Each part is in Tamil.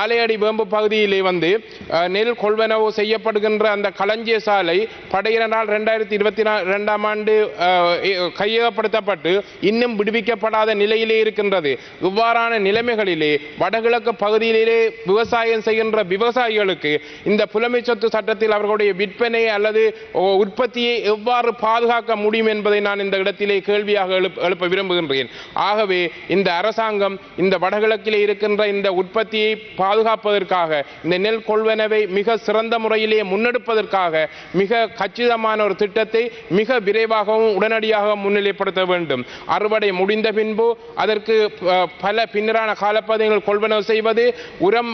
ஆலையடி வேம்பு பகுதியிலே வந்து நெல் கொள்வனவு செய்யப்படுகின்ற அந்த களஞ்சிய சாலை படையினரால் ரெண்டாயிரத்தி இருபத்தி ரெண்டாம் ஆண்டு கையகப்படுத்தப்பட்டு இன்னும் விடுவிக்கப்படாத நிலையிலே இருக்கின்றது. இவ்வாறான நிலைமைகளிலே வடகிழக்கு பகுதியிலே விவசாயம் செய்கின்ற விவசாயிகளுக்கு இந்த புலமை சொத்து சட்டத்தில் அவர்களுடைய விற்பனை அல்லது உற்பத்தியை எவ்வாறு பாதுகாக்க முடியும் என்பதை நான் இந்த இடத்திலே கேள்வியாக எழுப்ப எழுப்ப விரும்புகின்றேன். ஆகவே இந்த அரசாங்கம் இந்த வடகிழக்கிலே இருக்கின்ற இந்த உற்பத்தியை பாதுகாப்பதற்காக இந்த நெல் கொள்வனவை மிக சிறந்த முறையிலே முன்னெடுப்பதற்காக மிக கச்சிதமான ஒரு திட்டத்தை மிக விரைவாகவும் உடனடியாக முன்னிலைப்படுத்த வேண்டும். அறுவடை முடிந்த பின்பு அதற்கு பல பின்னரான காலப்பகுதிகள் கொள்வனவு செய்வது உரம்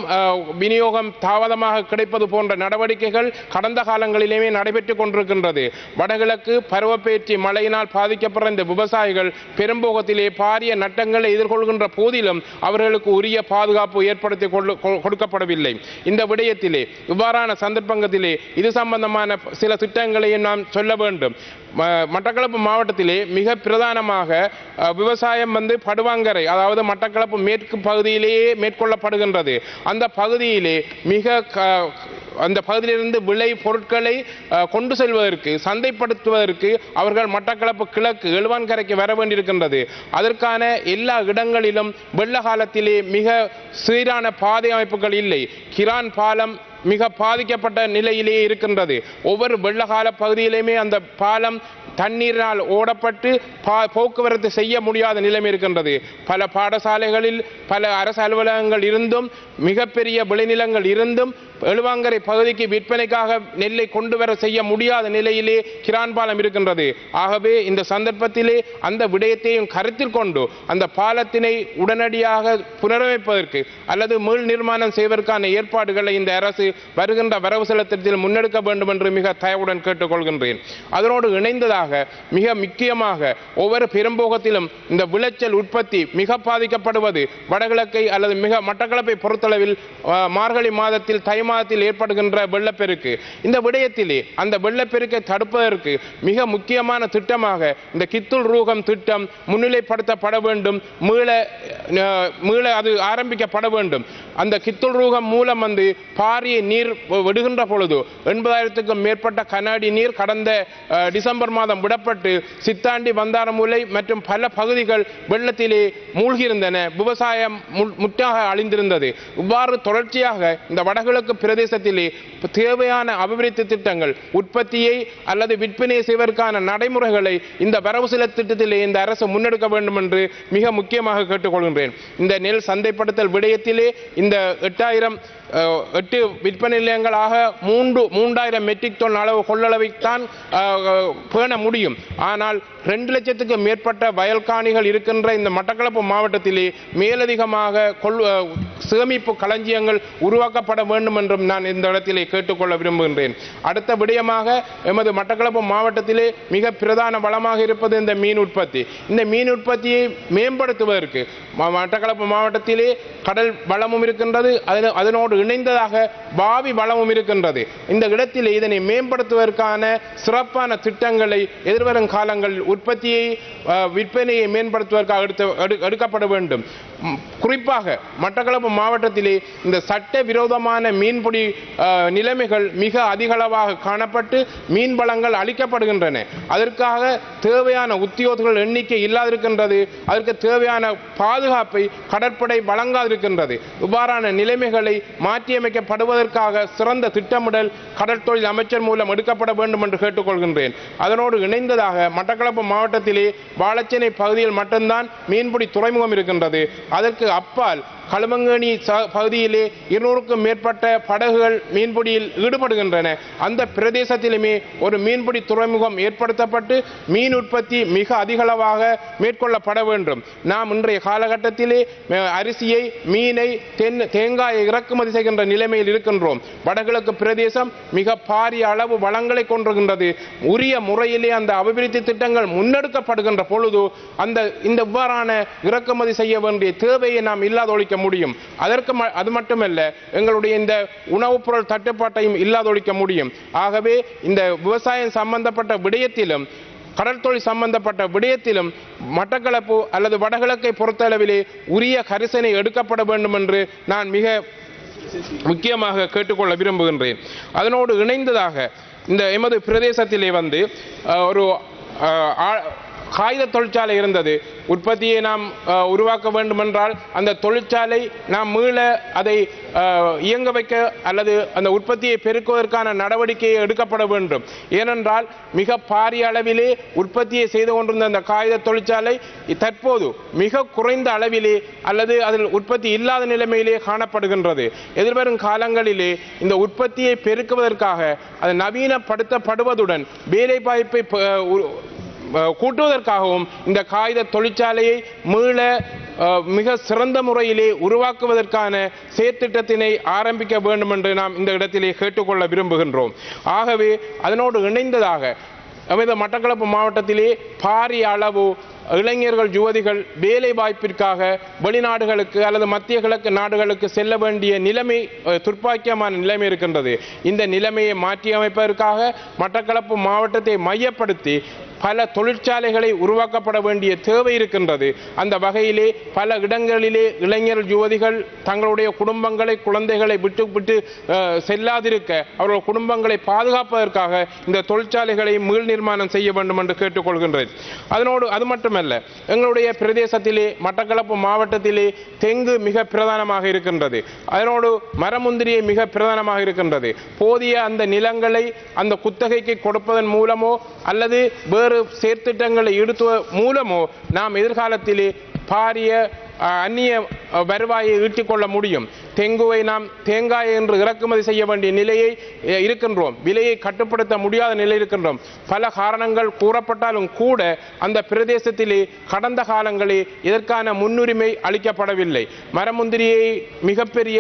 விநியோகம் தாமதமாக கிடைப்பது போன்ற நடவடிக்கைகள் கடந்த காலங்களிலேயே நடைபெற்றுக் கொண்டிருக்கின்றது. வடகிழக்கு பருவப்பேற்றி மழையினால் பாதிக்கப்படுற இந்த விவசாயிகள் பெரும்போகத்திலே பாரிய நட்டங்களை எதிர்கொள்கின்ற போதிலும் அவர்களுக்கு உரிய பாதுகாப்பு ஏற்படுத்தி கொள்ள கொடுக்கப்படவில்லை. இந்த விடயத்திலே இவ்வாறான சந்தர்ப்பங்களிலே இது சம்பந்தமான சில திட்டங்களையும் நாம் சொல்ல வேண்டும். மட்டக்களப்பு மாவட்டத்திலே மிக பிரதானமாக விவசாயம் வந்து படுவாங்கரை அதாவது மட்டக்களப்பு மேற்கு பகுதியிலேயே மேற்கொள்ளப்படுகின்றது. அந்த பகுதியிலே மிக க- அந்த பகுதியிலிருந்து விளை பொருட்களை கொண்டு செல்வதற்கு சந்தைப்படுத்துவதற்கு அவர்கள் மட்டக்களப்பு கிழக்கு எழுவான்கரைக்கு வர வேண்டியிருக்கின்றது. அதற்கான எல்லா இடங்களிலும் வெள்ள காலத்திலே மிக சீரான பாதை அமைப்புகள் இல்லை. கிரான் பாலம் மிக பாதிக்கப்பட்ட நிலையிலேயே இருக்கின்றது. ஒவ்வொரு வெள்ளகால பகுதியிலுமே அந்த பாலம் தண்ணீரினால் ஓடப்பட்டு பா- போக்குவரத்து செய்ய முடியாத நிலைமை இருக்கின்றது. பல பாடசாலைகளில் பல அரசு அலுவலகங்கள் இருந்தும் மிகப்பெரிய விளைநிலங்கள் இருந்தும் எழுவாங்கரை பகுதிக்கு விற்பனைக்காக நெல்லை கொண்டு வர செய்ய முடியாத நிலையிலே கிரான் பாலம் இருக்கின்றது. ஆகவே இந்த சந்தர்ப்பத்திலே அந்த விடயத்தையும் கருத்தில் கொண்டு அந்த பாலத்தினை உடனடியாக புனரமைப்பதற்கு அல்லது மீள் நிர்மாணம் செய்வதற்கான ஏற்பாடுகளை இந்த அரசு வருகின்ற வரவு செலுத்தத்தில் முன்னெடுக்க வேண்டும் என்று மிக தயவுடன் கேட்டுக்கொள்கின்றேன். அதனோடு இணைந்ததாக மிக முக்கியமாக ஒவ்வொரு பெரும்போகத்திலும் இந்த விளைச்சல் உற்பத்தி மிக பாதிக்கப்படுவது வடகிழக்கை அல்லது மிக மட்டக்களப்பை பொறுத்தளவில் மார்கழி மாதத்தில் தை மாதத்தில் ஏற்படுகின்ற வெள்ளப்பெருக்கு. இந்த விடயத்திலே அந்த வெள்ளப்பெருக்கை தடுப்பதற்கு மிக முக்கியமான திட்டமாக இந்த கித்துள் ரூகம் திட்டம் முன்னிலைப்படுத்தப்பட வேண்டும். மீள மீள அது ஆரம்பிக்கப்பட வேண்டும். அந்த கித்துள் ரூகம் மூலம் வந்து பாரிய நீர் விடுகின்ற பொழுது எண்பதாயிரத்துக்கும் மேற்பட்ட கண்ணாடி நீர் கடந்த டிசம்பர் மாதம் விடப்பட்டு சித்தாண்டி வந்தாரமூலை மற்றும் பல பகுதிகள் வெள்ளத்திலே மூழ்கியிருந்தன. விவசாயம் முற்றாக அழிந்திருந்தது. இவ்வாறு தொடர்ச்சியாக இந்த வடகிழக்கு பிரதேசத்திலே தேவையான அபிவிருத்தி திட்டங்கள் உற்பத்தியை அல்லது விற்பனை செய்வதற்கான நடைமுறைகளை இந்த வரவு திட்டத்திலே இந்த அரசு முன்னெடுக்க வேண்டும் என்று மிக முக்கியமாக கேட்டுக்கொள்கின்றேன். இந்த நெல் சந்தைப்படுத்தல் விடயத்திலே இந்த எட்டாயிரம் எட்டு விற்பனை நிலையங்களாக மூன்று மூன்றாயிரம் மெட்ரிக் டன் அளவு கொள்ளளவைத்தான் பேண முடியும். ஆனால் ரெண்டு லட்சத்துக்கு மேற்பட்ட வயல்காணிகள் இருக்கின்ற இந்த மட்டக்களப்பு மாவட்டத்திலே மேலதிகமாக கொள் சேமிப்பு களஞ்சியங்கள் உருவாக்கப்பட வேண்டும் என்றும் நான் இந்த இடத்திலே கேட்டுக்கொள்ள விரும்புகின்றேன். அடுத்த விடயமாக எமது மட்டக்களப்பு மாவட்டத்திலே மிக பிரதான வளமாக இருப்பது இந்த மீன் உற்பத்தி. இந்த மீன் உற்பத்தியை மேம்படுத்துவதற்கு மட்டக்களப்பு மாவட்டத்திலே கடல் வளமும் இருக்கின்றது. அதனோடு இணைந்ததாக பாவி வளமும் இருக்கின்றது. இந்த இடத்தில் இதனை மேம்படுத்துவதற்கான சிறப்பான திட்டங்களை எதிர்வரும் காலங்களில் உற்பத்தியை விற்பனையை மேம்படுத்துவதற்காக எடுத்து எடுக்கப்பட வேண்டும். குறிப்பாக மட்டக்களப்பு மாவட்டத்திலே இந்த சட்ட விரோதமான மீன்பிடி நிலைமைகள் மிக அதிகளவாக காணப்பட்டு மீன் வளங்கள் அளிக்கப்படுகின்றன அதற்காக தேவையான உத்தியோகர்கள் எண்ணிக்கை இல்லாதிருக்கின்றது. அதற்கு தேவையான பாதுகாப்பை கடற்படை வழங்காதிருக்கின்றது. இவ்வாறான நிலைமைகளை மாற்றியமைக்கப்படுவதற்காக சிறந்த திட்டமிடல் கடற்தொழில் அமைச்சர் மூலம் எடுக்கப்பட வேண்டும் என்று கேட்டுக்கொள்கின்றேன். அதனோடு இணைந்ததாக மட்டக்களப்பு மாவட்டத்திலே வாழச்சேனை பகுதியில் மட்டும்தான் மீன்பிடி துறைமுகம் இருக்கின்றது. அதற்கு அப்பால் களுமங்கேணி ச- பகுதியிலே இருநூறுக்கும் மேற்பட்ட படகுகள் மீன்பிடியில் ஈடுபடுகின்றன. அந்த பிரதேசத்திலுமே ஒரு மீன்பிடி துறைமுகம் ஏற்படுத்தப்பட்டு மீன் உற்பத்தி மிக அதிகளவாக மேற்கொள்ளப்பட வேண்டும். நாம் இன்றைய காலகட்டத்திலே அரிசியை மீனை தென் தேங்காயை இறக்குமதி செய்கின்ற நிலைமையில் இருக்கின்றோம். வடகிழக்கு பிரதேசம் மிக பாரிய அளவு வளங்களை கொண்டிருக்கின்றது. உரிய முறையிலே அந்த அபிவிருத்தி திட்டங்கள் முன்னெடுக்கப்படுகின்ற பொழுது அந்த இந்த இவ்வாறான இறக்குமதி செய்ய வேண்டிய தேவையை நாம் இல்லாத ஒழிக்க முடியும். அதற்கு ம- அது மட்டுமல்ல எங்களுடைய இந்த உணவுப் பொருள் தட்டுப்பாட்டையும் இல்லாதொழிக்க முடியும். ஆகவே இந்த விவசாயம் சம்பந்தப்பட்ட விடயத்திலும் கடல் தொழில் சம்பந்தப்பட்ட விடயத்திலும் மட்டக்களப்பு அல்லது வடகிழக்கை பொறுத்தளவிலே உரிய கரிசனை எடுக்கப்பட வேண்டும் என்று நான் மிக முக்கியமாக கேட்டுக்கொள்ள விரும்புகின்றேன். அதனோடு இணைந்ததாக இந்த எமது பிரதேசத்திலே வந்து ஒரு காகித தொழிற்சாலை இருந்தது. உற்பத்தியை நாம் உருவாக்க வேண்டுமென்றால் அந்த தொழிற்சாலை நாம் மீள அதை இயங்க வைக்க அல்லது அந்த உற்பத்தியை பெருக்குவதற்கான நடவடிக்கை எடுக்கப்பட வேண்டும். ஏனென்றால் மிக பாரிய அளவிலே உற்பத்தியை செய்து கொண்டிருந்த அந்த காகித தொழிற்சாலை தற்போது மிக குறைந்த அளவிலே அல்லது அதில் உற்பத்தி இல்லாத நிலைமையிலே காணப்படுகின்றது. எதிர்வரும் காலங்களிலே இந்த உற்பத்தியை பெருக்குவதற்காக அது நவீனப்படுத்தப்படுவதுடன் வேலைவாய்ப்பை கூட்டுவதற்காகவும் இந்த காகித தொழிற்சாலையை மீள மிக சிறந்த முறையிலே உருவாக்குவதற்கான செயற்திட்டத்தினை ஆரம்பிக்க வேண்டும் என்று நாம் இந்த இடத்திலே கேட்டுக்கொள்ள விரும்புகின்றோம். ஆகவே அதனோடு இணைந்ததாக நமது மட்டக்களப்பு மாவட்டத்திலே பாரிய அளவு இளைஞர்கள் யுவதிகள் வேலை வாய்ப்பிற்காக வெளிநாடுகளுக்கு அல்லது மத்திய கிழக்கு நாடுகளுக்கு செல்ல வேண்டிய நிலைமை துர்ப்பாக்கியமான நிலைமை இருக்கின்றது. இந்த நிலைமையை மாற்றியமைப்பதற்காக மட்டக்களப்பு மாவட்டத்தை மையப்படுத்தி பல தொழிற்சாலைகளை உருவாக்கப்பட வேண்டிய தேவை இருக்கின்றது. அந்த வகையிலே பல இடங்களிலே இளைஞர் யுவதிகள் தங்களுடைய குடும்பங்களை குழந்தைகளை விட்டு விட்டு செல்லாதிருக்க அவர்கள் குடும்பங்களை பாதுகாப்பதற்காக இந்த தொழிற்சாலைகளை மீள் நிர்மாணம் செய்ய வேண்டும் என்று கேட்டுக்கொள்கின்றேன். அதனோடு அது மட்டுமல்ல எங்களுடைய பிரதேசத்திலே மட்டக்களப்பு மாவட்டத்திலே தெங்கு மிக பிரதானமாக இருக்கின்றது. அதனோடு மரமுந்திரியை மிக பிரதானமாக இருக்கின்றது. போதிய அந்த நிலங்களை அந்த குத்தகைக்கு கொடுப்பதன் மூலமோ அல்லது வேறு செயற்திட்டங்களை ஈடுத்துவ மூலமோ நாம் எதிர்காலத்திலே பாரிய அந்நிய வருவாயை ஈட்டிக்கொள்ள முடியும். தெங்குவை நாம் தேங்காய் என்று இறக்குமதி செய்ய வேண்டிய நிலையை இருக்கின்றோம். விலையை கட்டுப்படுத்த முடியாத நிலை இருக்கின்றோம். பல காரணங்கள் கூறப்பட்டாலும் கூட அந்த பிரதேசத்திலே கடந்த காலங்களில் இதற்கான முன்னுரிமை அளிக்கப்படவில்லை. மரமுந்திரியை மிகப்பெரிய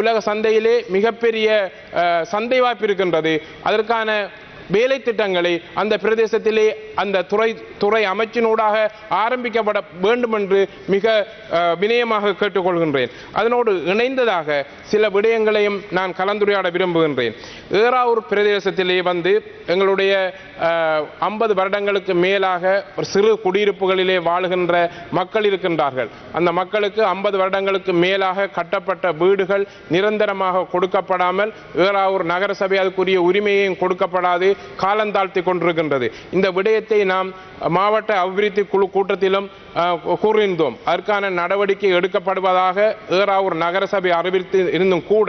உலக சந்தையிலே மிகப்பெரிய சந்தை வாய்ப்பு இருக்கின்றது. அதற்கான வேலை திட்டங்களை அந்த பிரதேசத்திலே அந்த துறை துறை அமைச்சினூடாக ஆரம்பிக்கப்பட வேண்டும் என்று மிக வினயமாக கேட்டுக்கொள்கின்றேன். அதனோடு இணைந்ததாக சில விடயங்களையும் நான் கலந்துரையாட விரும்புகின்றேன். ஏறாவூர் பிரதேசத்திலே வந்து எங்களுடைய ஐம்பது வருடங்களுக்கு மேலாக ஒரு சிறு குடியிருப்புகளிலே வாழுகின்ற மக்கள் இருக்கின்றார்கள். அந்த மக்களுக்கு ஐம்பது வருடங்களுக்கு மேலாக கட்டப்பட்ட வீடுகள் நிரந்தரமாக கொடுக்கப்படாமல் ஏறாவூர் நகரசபை அதுக்குரிய உரிமையையும் கொடுக்கப்படாது. காலந்தாழ்த்தி கொண்டிருக்கின்றது. இந்த விடயத்தை நாம் மாவட்ட அபிவிருத்தி குழு கூட்டத்திலும் கூறியிருந்தோம். அதற்கான நடவடிக்கை எடுக்கப்படுவதாக ஏறாவூர் நகரசபை அறிவித்து இருந்தும் கூட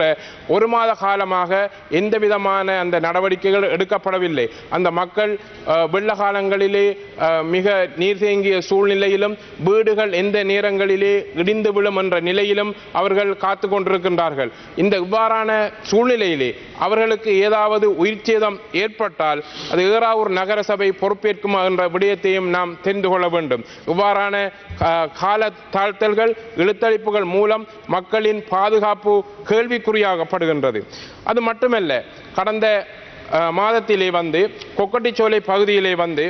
ஒரு மாத காலமாக எந்த விதமான அந்த நடவடிக்கைகள் எடுக்கப்படவில்லை. அந்த மக்கள் வெள்ள காலங்களிலே மிக நீர் தேங்கிய சூழ்நிலையிலும் வீடுகள் எந்த நேரங்களிலே இடிந்து விழும் என்ற நிலையிலும் அவர்கள் காத்து கொண்டிருக்கின்றார்கள். இந்த இவ்வாறான சூழ்நிலையிலே அவர்களுக்கு ஏதாவது உயிர் சேதம் ஏற்பட்டால் அது ஏறாவூர் நகரசபை பொறுப்பேற்குமா என்ற விடயத்தையும் நாம் தெரிந்து கொள்ள வேண்டும். இவ்வாறான கால தாழ்த்தல்கள் இழுத்தளிப்புகள் மூலம் மக்களின் பாதுகாப்பு கேள்விக்குறியாகப்படுகின்றது. அது மட்டுமல்ல கடந்த மாதத்திலே வந்து கொக்கட்டிச்சோலை பகுதியிலே வந்து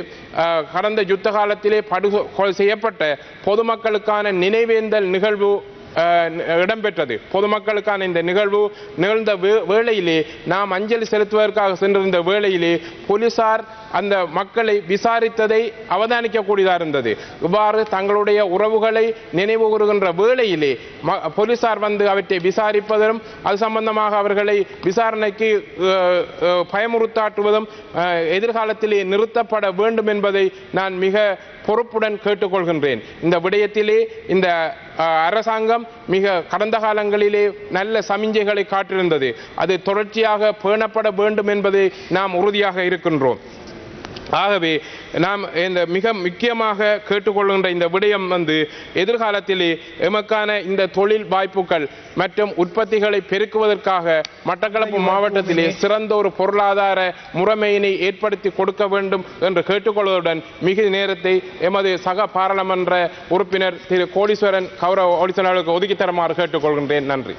கடந்த யுத்த காலத்திலே படுகொலை செய்யப்பட்ட பொதுமக்களுக்கான நினைவேந்தல் நிகழ்வு இடம்பெற்றது. பொதுமக்களுக்கான இந்த நிகழ்வு நிகழ்ந்த வே- வேளையிலே நாம் அஞ்சலி செலுத்துவதற்காக சென்றிருந்த வேளையிலே போலீசார் அந்த மக்களை விசாரித்ததை அவதானிக்கக்கூடியதாக இருந்தது. இவ்வாறு தங்களுடைய உறவுகளை நினைவு கூறுகின்ற வேளையிலே ம- போலீசார் வந்து அவற்றை விசாரிப்பதும் அது சம்பந்தமாக அவர்களை விசாரணைக்கு பயமுறுத்தாட்டுவதும் எதிர்காலத்திலே நிறுத்தப்பட வேண்டும் என்பதை நான் மிக பொறுப்புடன் கேட்டுக்கொள்கின்றேன். இந்த விடயத்திலே இந்த அரசாங்கம் மிக கடந்த காலங்களிலே நல்ல சமிஞ்சைகளை காட்டியிருந்தது. அது தொடர்ச்சியாக பேணப்பட வேண்டும் என்பதை நாம் உறுதியாக இருக்கின்றோம். ஆகவே நாம் இந்த மிக முக்கியமாக கேட்டுக்கொள்கின்ற இந்த விடயம் வந்து எதிர்காலத்திலே எமக்கான இந்த தொழில் வாய்ப்புகள் மற்றும் உற்பத்திகளை பெருக்குவதற்காக மட்டக்களப்பு மாவட்டத்திலே சிறந்த ஒரு பொருளாதார முறைமையினை ஏற்படுத்தி கொடுக்க வேண்டும் என்று கேட்டுக்கொள்வதுடன் மிகு நேரத்தை எமது சக பாராளுமன்ற உறுப்பினர் திரு கோடீஸ்வரன் கௌரவ ஒடிசனாளுக்கு ஒதுக்கித்தரமாறு தருமாறு கேட்டுக்கொள்கின்றேன். நன்றி.